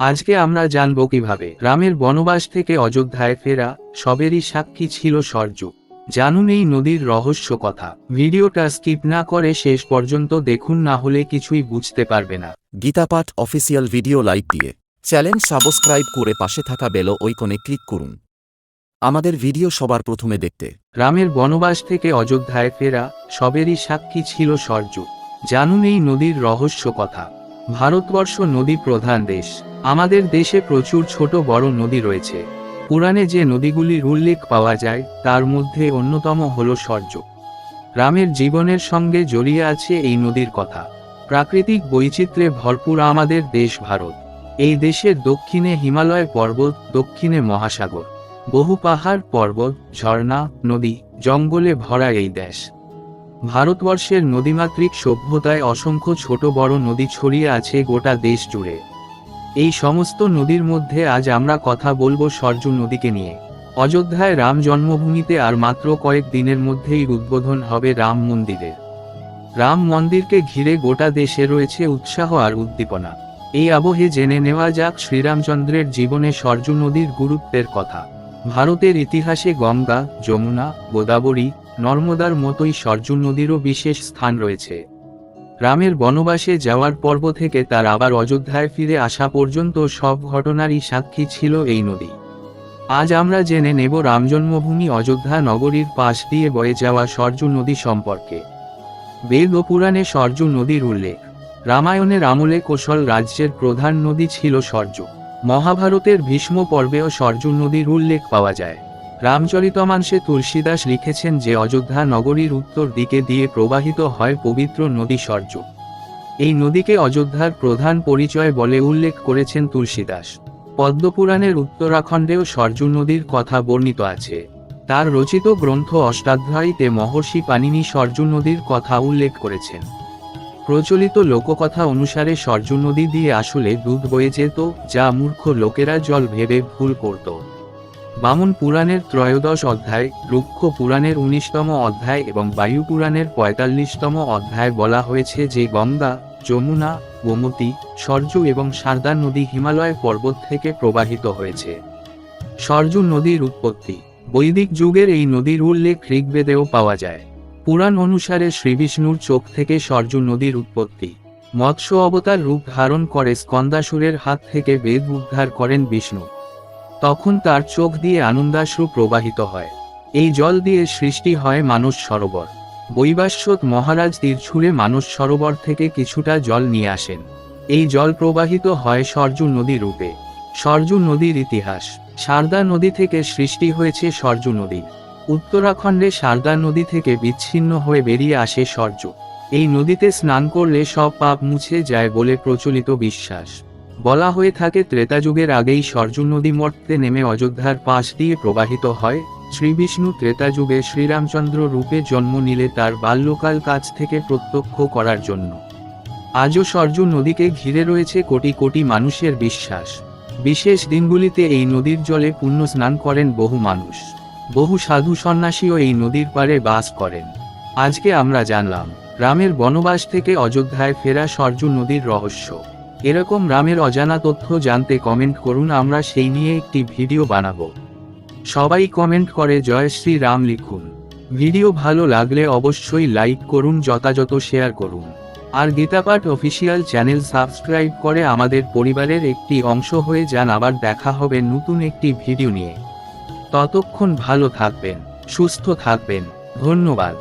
আজকে আমরা জানব কীভাবে রামের বনবাস থেকে অযোধ্যায় ফেরা সবেরই সাক্ষী ছিল সর্য জানুন এই নদীর রহস্য কথা। ভিডিওটা স্কিপ না করে শেষ পর্যন্ত দেখুন না হলে কিছুই বুঝতে পারবে না। গীতাপাঠ অফিসিয়াল ভিডিও লাইক দিয়ে চ্যানেল সাবস্ক্রাইব করে পাশে থাকা বেল ঐকনে ক্লিক করুন। আমাদের ভিডিও সবার প্রথমে দেখতে। রামের বনবাস থেকে অযোধ্যায় ফেরা সবেরই সাক্ষী ছিল সর্য জানুন এই নদীর রহস্য কথা। ভারতবর্ষ নদী প্রধান দেশ। আমাদের দেশে প্রচুর ছোট বড় নদী রয়েছে। পুরাণে যে নদীগুলির উল্লেখ পাওয়া যায়, তার মধ্যে অন্যতম হল সর্য রামের জীবনের সঙ্গে জড়িয়ে আছে এই নদীর কথা। প্রাকৃতিক বৈচিত্র্যে ভরপুর আমাদের দেশ ভারত। এই দেশের দক্ষিণে হিমালয় পর্বত, দক্ষিণে মহাসাগর। বহু পাহাড়, পর্বত, ঝর্ণা, নদী, জঙ্গলে ভরা এই দেশ। ভারতবর্ষের নদীমাতৃক সভ্যতায় অসংখ্য ছোট বড় নদী ছড়িয়ে আছে গোটা দেশ জুড়ে। এই সমস্ত নদীর মধ্যে আজ আমরা কথা বলব সরজু নদীকে নিয়ে। অযোধ্যায় রাম জন্মভূমিতে আর মাত্র কয়েক দিনের মধ্যেই উদ্বোধন হবে রাম মন্দিরের রাম মন্দিরকে ঘিরে গোটা দেশে রয়েছে উৎসাহ আর উদ্দীপনা। এই আবহে জেনে নেওয়া যাক শ্রীরামচন্দ্রের জীবনে সরজু নদীর গুরুত্বের কথা। ভারতের ইতিহাসে গঙ্গা, যমুনা, গোদাবরী নর্মদার মতোই সরজু নদীরও বিশেষ স্থান রয়েছে। রামের বনবাসে যাওয়ার পর্ব থেকে তার আবার অযোধ্যায় ফিরে আসা পর্যন্ত সব ঘটনারই সাক্ষী ছিল এই নদী। আজ আমরা জেনে নেব রাম জন্মভূমি অযোধ্যা নগরীর পাশ দিয়ে বয়ে যাওয়া সরজু নদী সম্পর্কে। বেদ ও পুরাণে সরজু নদীর উল্লেখ। রামায়ণের আমলে কোশল রাজ্যের প্রধান নদী ছিল সরজু মহাভারতের ভীষ্ম পর্বেও সরজু নদীর উল্লেখ পাওয়া যায়। রামচরিতমাংসে তুলসীদাস লিখেছেন যে অযোধ্যা নগরীর উত্তর দিকে দিয়ে প্রবাহিত হয় পবিত্র নদী সর্য এই নদীকে অযোধ্যার প্রধান পরিচয় বলে উল্লেখ করেছেন তুলসীদাস। পদ্মপুরাণের উত্তরাখণ্ডেও সরজু নদীর কথা বর্ণিত আছে। তার রচিত গ্রন্থ অষ্টাধ্যায়ীতে মহর্ষি পানিনি সরজু নদীর কথা উল্লেখ করেছেন। প্রচলিত লোককথা অনুসারে সরজু নদী দিয়ে আসলে দুধ বয়ে যেত যা মূর্খ লোকেরা জল ভেবে ভুল করত। বামন পুরাণের ত্রয়োদশ অধ্যায়, রুক্ষ পুরাণের উনিশতম অধ্যায় এবং বায়ু পুরাণের পঁয়তাল্লিশতম অধ্যায় বলা হয়েছে যে গঙ্গা, যমুনা, গোমতী সরজু এবং সারদা নদী হিমালয় পর্বত থেকে প্রবাহিত হয়েছে। সরজু নদীর উৎপত্তি বৈদিক যুগের এই নদীর উল্লেখ ঋগ্বেদেও পাওয়া যায়। পুরাণ অনুসারে শ্রীবিষ্ণুর চোখ থেকে সরজু নদীর উৎপত্তি। মৎস্য অবতার রূপ ধারণ করে স্কন্দাসুরের হাত থেকে বেদ উদ্ধার করেন বিষ্ণু। তখন তার চোখ দিয়ে আনন্দাশ্রু প্রবাহিত হয়। এই জল দিয়ে সৃষ্টি হয় মানস সরোবর। বৈবাস্বত মহারাজ তীর ছুঁড়ে সরোবর থেকে কিছুটা জল নিয়ে আসেন। এই জল প্রবাহিত হয় সরজু নদী রূপে। সরজু নদীর ইতিহাস। সারদা নদী থেকে সৃষ্টি হয়েছে সরজু নদী। উত্তরাখণ্ডে সারদা নদী থেকে বিচ্ছিন্ন হয়ে বেরিয়ে আসে সরজ। এই নদীতে স্নান করলে সব পাপ মুছে যায় বলে প্রচলিত বিশ্বাস। বলা হয়ে থাকে ত্রেতাযুগের আগেই সরজু নদী মর্তে নেমে অযোধ্যার পাশ দিয়ে প্রবাহিত হয়। শ্রীবিষ্ণু ত্রেতাযুগে শ্রীরামচন্দ্র রূপে জন্ম নিলে তার বাল্যকাল কাছ থেকে প্রত্যক্ষ করার জন্য। আজও সরজু নদীকে ঘিরে রয়েছে কোটি কোটি মানুষের বিশ্বাস। বিশেষ দিনগুলিতে এই নদীর জলে পুণ্য স্নান করেন বহু মানুষ। বহু সাধু সন্ন্যাসীও এই নদীর পাড়ে বাস করেন। আজকে আমরা জানলাম, রামের বনবাস থেকে অযোধ্যায় ফেরা সরজু নদীর রহস্য। এরকম রামের অজানা তথ্য জানতে কমেন্ট করুন, আমরা সেই নিয়ে একটি ভিডিও বানাবো। সবাই কমেন্ট করে, জয় শ্রী রাম লিখুন। ভিডিও ভালো লাগলে অবশ্যই লাইক করুন, যথাযথ শেয়ার করুন। আর গীতাপাঠ অফিসিয়াল চ্যানেল সাবস্ক্রাইব করে আমাদের পরিবারের একটি অংশ হয়ে যান, আবার দেখা হবে নতুন একটি ভিডিও নিয়ে। ততক্ষণ ভালো থাকবেন, সুস্থ থাকবেন, ধন্যবাদ।